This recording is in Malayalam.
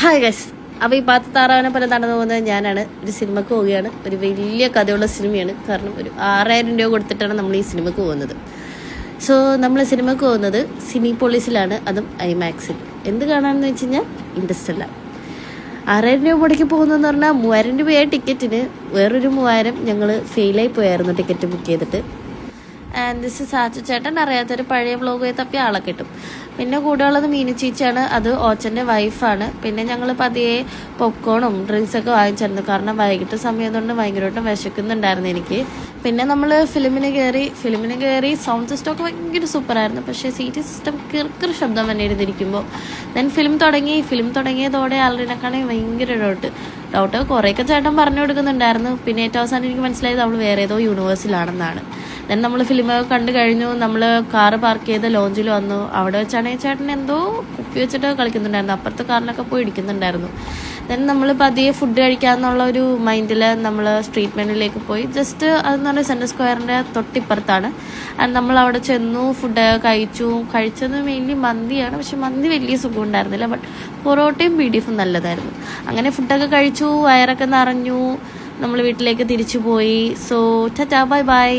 ഹായ് ഗൈസ് അപ്പോൾ ഈ പാത്ത താറാവിനെ പോലെ നടന്നു പോകുന്നത് ഞാനാണ്. ഒരു സിനിമക്ക് പോവുകയാണ്. ഒരു വലിയ കഥയുള്ള സിനിമയാണ്. കാരണം ഒരു ആറായിരം രൂപ കൊടുത്തിട്ടാണ് നമ്മൾ ഈ സിനിമക്ക് പോകുന്നത്. സോ നമ്മൾ സിനിമക്ക് പോകുന്നത് സിനി പോളിസിലാണ് അതും ഐമാക്സിൽ എന്ത് കാണാമെന്ന് വെച്ച് കഴിഞ്ഞാൽ ഇൻട്രസ്റ്റ് ആറായിരം രൂപ മുടക്കി പോകുന്നതെന്ന് പറഞ്ഞാൽ മൂവായിരം രൂപയായ ടിക്കറ്റിന് വേറൊരു മൂവായിരം ഞങ്ങൾ ഫെയിലായി പോയായിരുന്നു ടിക്കറ്റ് ബുക്ക് ചെയ്തിട്ട്. ദിസ് സാച്ചു ചേട്ടൻ അറിയാത്തൊരു പഴയ വ്ലോഗ് തപ്പിയ ആളെ കിട്ടും. പിന്നെ കൂടെ ഉള്ളത് മീനു ചേച്ചിയാണ്. അത് ഓച്ചന്റെ വൈഫാണ് പിന്നെ ഞങ്ങൾ പതിയെ പോപ്കോണും ഡ്രിങ്ക്സൊക്കെ വാങ്ങിച്ചിരുന്നു. കാരണം വൈകിട്ട് സമയം കൊണ്ട് ഭയങ്കരമായിട്ടും വിശക്കുന്നുണ്ടായിരുന്നു എനിക്ക്. പിന്നെ നമ്മൾ ഫിലിമിന് കയറി ഫിലിമിന് കയറി സൗണ്ട് സിസ്റ്റം ഒക്കെ ഭയങ്കര സൂപ്പറായിരുന്നു പക്ഷേ സീറ്റ് സിസ്റ്റം കിർക്കിർ ശബ്ദം തന്നെ ഇരുന്നിരിക്കുമ്പോൾ ദെൻ ഫിലിം തുടങ്ങി. ഫിലിം തുടങ്ങിയതോടെ ആൾറിനെക്കാണെങ്കിൽ ഭയങ്കര ഡൗട്ട് ഡൗട്ട് കുറേയൊക്കെ ചേട്ടൻ പറഞ്ഞു കൊടുക്കുന്നുണ്ടായിരുന്നു. പിന്നെ ഏറ്റവും അവസാനം എനിക്ക് മനസ്സിലായത് അവൾ വേറെ ഏതോ യൂണിവേഴ്സിലാണെന്നാണ് ദെൻ നമ്മൾ ഫിലിം കണ്ടു കഴിഞ്ഞു. നമ്മൾ കാറ് പാർക്ക് ചെയ്ത് ലോഞ്ചിൽ വന്നു. അവിടെ വെച്ചാണ് ചേട്ടൻ എന്തോ കുപ്പി വെച്ചിട്ട് കളിക്കുന്നുണ്ടായിരുന്നു. അപ്പുറത്തെ കാറിലൊക്കെ പോയി ഇടിക്കുന്നുണ്ടായിരുന്നു. ദെൻ നമ്മൾ പതിയെ ഫുഡ് കഴിക്കാന്നുള്ള ഒരു മൈൻഡിൽ നമ്മൾ സ്ട്രീറ്റ് മെനുവിലേക്ക് പോയി. ജസ്റ്റ് അതെന്ന് പറഞ്ഞാൽ സെന്റർ സ്ക്വയറിന്റെ തൊട്ടിപ്പുറത്താണ്. ആൻഡ് നമ്മൾ അവിടെ ചെന്നു ഫുഡ് കഴിച്ചു. കഴിച്ചത് മെയിൻലി മന്തിയാണ്. പക്ഷെ മന്തി വലിയ സുഖം ഉണ്ടായിരുന്നില്ല. ബട്ട് പൊറോട്ടയും ബീഡീഫും നല്ലതായിരുന്നു. അങ്ങനെ ഫുഡൊക്കെ കഴിച്ചു വയറൊക്കെ നിറഞ്ഞു. നമ്മൾ വീട്ടിലേക്ക് തിരിച്ചു പോയി. സോ ടാ ബൈ ബൈ